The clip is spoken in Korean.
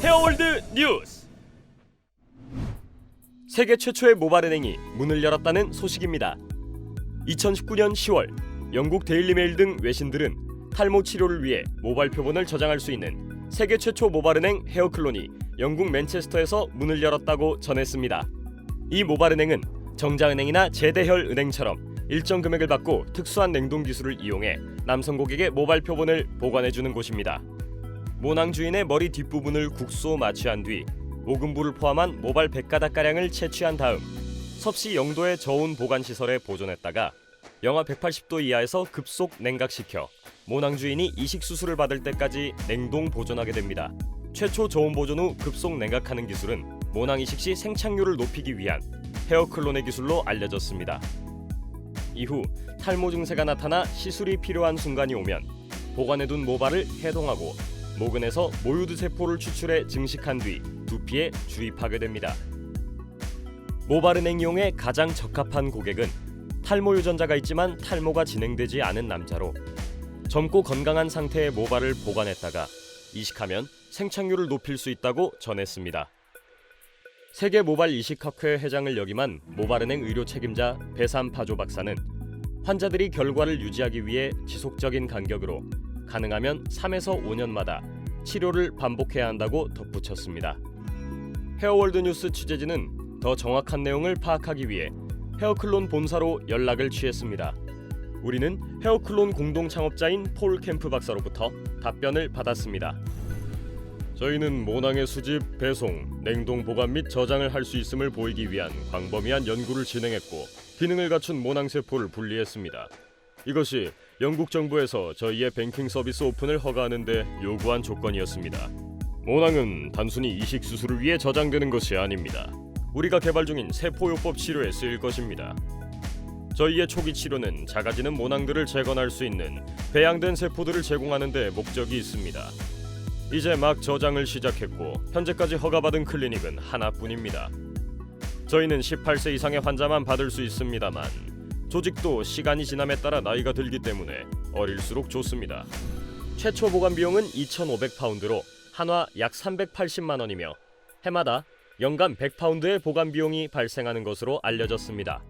헤어월드 뉴스. 세계 최초의 모발은행이 문을 열었다는 소식입니다. 2019년 10월 영국 데일리메일 등 외신들은 탈모 치료를 위해 모발 표본을 저장할 수 있는 세계 최초 모발은행 헤어클론이 영국 맨체스터에서 문을 열었다고 전했습니다. 이 모발은행은 정자은행이나 제대혈 은행처럼 일정 금액을 받고 특수한 냉동 기술을 이용해 남성 고객의 모발 표본을 보관해 주는 곳입니다. 모낭 주인의 머리 뒷부분을 국소 마취한 뒤 모금부를 포함한 모발 100가닥 가량을 채취한 다음 섭씨 0도의 저온 보관 시설에 보존했다가 영하 180도 이하에서 급속 냉각시켜 모낭 주인이 이식 수술을 받을 때까지 냉동 보존하게 됩니다. 최초 저온 보존 후 급속 냉각하는 기술은 모낭 이식 시 생착률을 높이기 위한 헤어 클론의 기술로 알려졌습니다. 이후 탈모 증세가 나타나 시술이 필요한 순간이 오면 보관해둔 모발을 해동하고 모근에서 모유드 세포를 추출해 증식한 뒤 두피에 주입하게 됩니다. 모발은행 이용에 가장 적합한 고객은 탈모 유전자가 있지만 탈모가 진행되지 않은 남자로 젊고 건강한 상태의 모발을 보관했다가 이식하면 생착률을 높일 수 있다고 전했습니다. 세계 모발 이식학회 회장을 역임한 모발은행 의료 책임자 배삼 파조 박사는 환자들이 결과를 유지하기 위해 지속적인 간격으로 가능하면 3에서 5년마다 치료를 반복해야 한다고 덧붙였습니다. 헤어월드 뉴스 취재진은 더 정확한 내용을 파악하기 위해 헤어클론 본사로 연락을 취했습니다. 우리는 헤어클론 공동 창업자인 폴 캠프 박사로부터 답변을 받았습니다. 저희는 모낭의 수집, 배송, 냉동 보관 및 저장을 할 수 있음을 보이기 위한 광범위한 연구를 진행했고 기능을 갖춘 모낭 세포를 분리했습니다. 이것이 영국 정부에서 저희의 뱅킹 서비스 오픈을 허가하는 데 요구한 조건이었습니다. 모낭은 단순히 이식 수술을 위해 저장되는 것이 아닙니다. 우리가 개발 중인 세포요법 치료에 쓰일 것입니다. 저희의 초기 치료는 작아지는 모낭들을 재건할 수 있는 배양된 세포들을 제공하는 데 목적이 있습니다. 이제 막 저장을 시작했고 현재까지 허가받은 클리닉은 하나뿐입니다. 저희는 18세 이상의 환자만 받을 수 있습니다만 조직도 시간이 지남에 따라 나이가 들기 때문에 어릴수록 좋습니다. 최초 보관 비용은 2,500파운드로 한화 약 380만 원이며 해마다 연간 100파운드의 보관 비용이 발생하는 것으로 알려졌습니다.